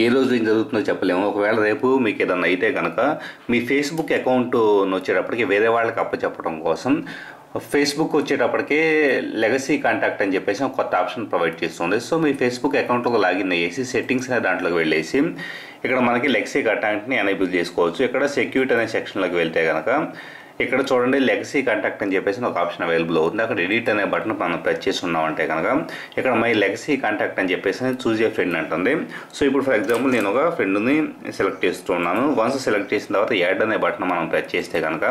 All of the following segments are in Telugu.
ఏ రోజు ఏం జరుగుతుందో చెప్పలేము. ఒకవేళ రేపు మీకు ఏదన్నా అయితే కనుక మీ ఫేస్బుక్ అకౌంట్ వచ్చేటప్పటికి వేరే వాళ్ళకి అప్పచెప్పడం కోసం ఫేస్బుక్ వచ్చేటప్పటికే లెగసీ కాంటాక్ట్ అని చెప్పేసి కొత్త ఆప్షన్ ప్రొవైడ్ చేస్తుంది. సో మీ ఫేస్బుక్ అకౌంట్లోకి లాగిన్ అయ్యేసి సెట్టింగ్స్ అనే దాంట్లోకి వెళ్ళేసి ఇక్కడ మనకి లెగసీ కాంటాక్ట్ని ఎనేబుల్ చేసుకోవచ్చు. ఇక్కడ సెక్యూరిటీ అనే సెక్షన్లోకి వెళ్తే కనుక ఇక్కడ చూడండి లెగసీ కాంటాక్ట్ అని చెప్పేసి ఒక ఆప్షన్ అవైలబుల్ అవుతుంది. అక్కడ ఎడిట్ అనే బటన్ మనం ప్రెస్ చేసి ఉన్నామంటే కనుక ఇక్కడ మై లెగసీ కాంటాక్ట్ అని చెప్పేసి చూజ్ ఏ ఫ్రెండ్ అంటుంది. సో ఇప్పుడు ఫర్ ఎగ్జాంపుల్ నేను ఒక ఫ్రెండ్ని సెలెక్ట్ చేస్తున్నాను వన్స్ సెలెక్ట్ చేసిన తర్వాత యాడ్ అనే బటన్ మనం ప్రెస్ చేస్తే కనుక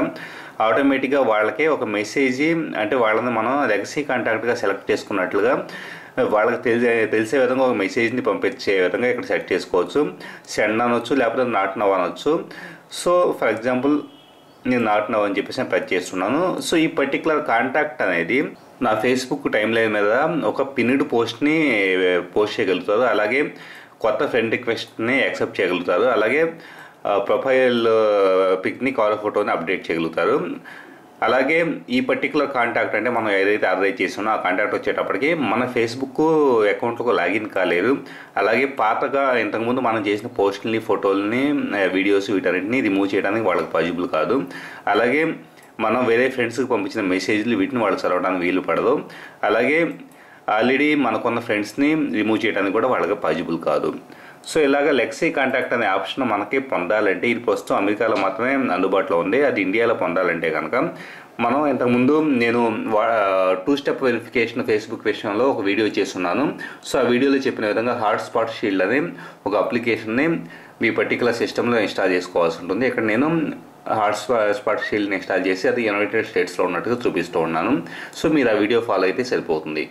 ఆటోమేటిక్గా వాళ్ళకే ఒక మెసేజ్ అంటే వాళ్ళని మనం లెగసీ కాంటాక్ట్గా సెలెక్ట్ చేసుకున్నట్లుగా వాళ్ళకి తెలిసే తెలిసే విధంగా ఒక మెసేజ్ని పంపించే విధంగా ఇక్కడ సెట్ చేసుకోవచ్చు. సెండ్ అనొచ్చు లేకపోతే నాట్ నవ్ అనొచ్చు. సో ఫర్ ఎగ్జాంపుల్ నేను నాట్ అని చెప్పేసి నేను ప్రెస్ చేస్తున్నాను. సో ఈ పర్టికులర్ కాంటాక్ట్ అనేది నా ఫేస్బుక్ టైం లైన్ మీద ఒక పిన్నిడ్ పోస్ట్ని పోస్ట్ చేయగలుగుతారు. అలాగే కొత్త ఫ్రెండ్ రిక్వెస్ట్ని యాక్సెప్ట్ చేయగలుగుతారు. అలాగే ప్రొఫైల్ పిక్ని కాల్ ఫోటోని అప్డేట్ చేయగలుగుతారు. అలాగే ఈ పర్టికులర్ కాంటాక్ట్ అంటే మనం ఏదైతే ఆర్డర్ చేసామో ఆ కాంటాక్ట్ వచ్చేటప్పటికి మన ఫేస్బుక్ అకౌంట్లకు లాగిన్ కాలేదు. అలాగే పాతగా ఇంతకుముందు మనం చేసిన పోస్టుల్ని ఫోటోల్ని వీడియోస్ వీటన్నిటిని రిమూవ్ చేయడానికి వాళ్ళకి పాజిబుల్ కాదు. అలాగే మనం వేరే ఫ్రెండ్స్కి పంపించిన మెసేజ్లు వీటిని వాళ్ళకి చదవడానికి వీలు పడదు. అలాగే ఆల్రెడీ మనకున్న ఫ్రెండ్స్ని రిమూవ్ చేయడానికి కూడా వాళ్ళకి పాజిబుల్ కాదు. సో ఇలాగ లెక్సీ కాంటాక్ట్ అనే ఆప్షన్ మనకి పొందాలంటే ఇది ప్రస్తుతం అమెరికాలో మాత్రమే అందుబాటులో ఉంది. అది ఇండియాలో పొందాలంటే కనుక మనం ఇంతకుముందు నేను టూ స్టెప్ వెరిఫికేషన్ ఫేస్బుక్ విషయంలో ఒక వీడియో చేస్తున్నాను. సో ఆ వీడియోలో చెప్పిన విధంగా హాట్స్పాట్ షీల్డ్ అనే ఒక అప్లికేషన్ని మీ పర్టికులర్ సిస్టంలో ఇన్స్టాల్ చేసుకోవాల్సి ఉంటుంది. ఇక్కడ నేను హాట్స్పాట్ షీల్డ్ని ఇన్స్టాల్ చేసి అది యునైటెడ్ స్టేట్స్లో ఉన్నట్టుగా చూపిస్తూ ఉన్నాను. సో మీరు ఆ వీడియో ఫాలో అయితే సరిపోతుంది.